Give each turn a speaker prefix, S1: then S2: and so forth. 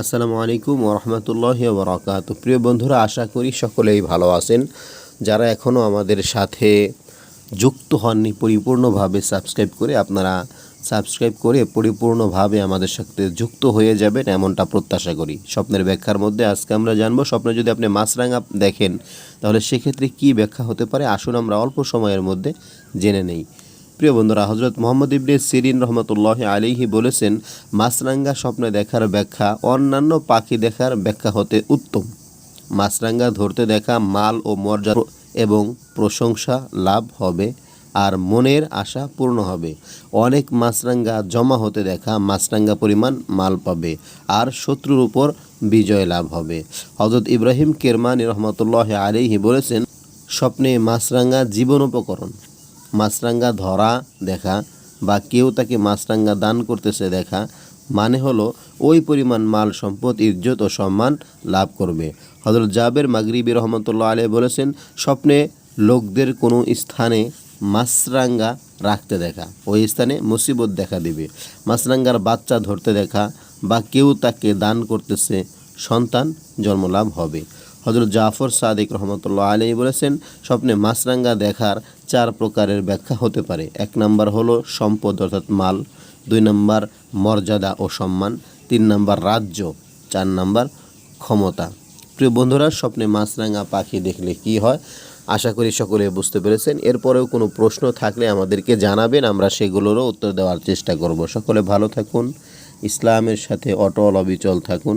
S1: আসসালামু আলাইকুম ওরহমতুল্লাহ বরাকাত। প্রিয় বন্ধুরা, আশা করি সকলেই ভালো আছেন। যারা এখনও আমাদের সাথে যুক্ত হননি, পরিপূর্ণভাবে সাবস্ক্রাইব করে আপনারা সাবস্ক্রাইব করে পরিপূর্ণভাবে আমাদের সাথে যুক্ত হয়ে যাবেন এমনটা প্রত্যাশা করি। স্বপ্নের ব্যাখ্যার মধ্যে আজকে আমরা জানব, স্বপ্নে যদি আপনি মাছরাঙা দেখেন, তাহলে সেক্ষেত্রে কী ব্যাখ্যা হতে পারে? আসুন আমরা অল্প সময়ের মধ্যে জেনে নেই। প্রিয় বন্ধুরা হজরত মোহাম্মদ ইবনে সিরিন রহমতুল্লাহ আলিহি বলেছেন, মাছরাঙ্গা স্বপ্নে দেখার ব্যাখ্যা অন্যান্য পাখি দেখার ব্যাখ্যা হতে উত্তম। মাছরাঙ্গা ধরতে দেখা মাল ও মর্যাদা এবং প্রশংসা লাভ হবে আর মনের আশা পূর্ণ হবে। অনেক মাছরাঙ্গা জমা হতে দেখা মাছরাঙ্গা পরিমাণ মাল পাবে আর শত্রুর উপর বিজয় লাভ হবে। হজরত ইব্রাহিম কেরমানি রহমতুল্লাহ আলিহি বলেছেন, স্বপ্নে মাছরাঙ্গা জীবন উপকরণ। মাছরাঙ্গা ধরা দেখা বা কেউ তাকে মাছরাঙ্গা দান করতেছে দেখা মানে হলো ওই পরিমাণ মাল, সম্পদ, ইজ্জত ও সম্মান লাভ করবে। হজরত জাবের মাগরিবি রহমতুল্লাহ আলী বলেছেন, স্বপ্নে লোকদের কোনো স্থানে মাছরাঙ্গা রাখতে দেখা, ওই স্থানে মুসিবত দেখা দিবে। মাছরাঙ্গার বাচ্চা ধরতে দেখা বা কেউ তাকে দান করতেছে, সন্তান জন্মলাভ হবে। হজরত জাফর সাদিক রহমতুল্লাহ আলী বলেছেন, স্বপ্নে মাছরাঙ্গা দেখার চার প্রকারের ব্যাখ্যা হতে পারে। এক নম্বর হলো সম্পদ অর্থাৎ মাল, দুই নম্বর মর্যাদা ও সম্মান, তিন নম্বর রাজ্য, চার নম্বর ক্ষমতা। প্রিয় বন্ধুরা, স্বপ্নে মাছরাঙ্গা পাখি দেখলে কি হয়? আশা করি সকলে বুঝতে পেরেছেন। এরপরেও কোনো প্রশ্ন থাকলে আমাদেরকে জানাবেন, আমরা সেগুলোরও উত্তর দেওয়ার চেষ্টা করব। সকলে ভালো থাকুন, ইসলামের সাথে অটল অবিচল থাকুন।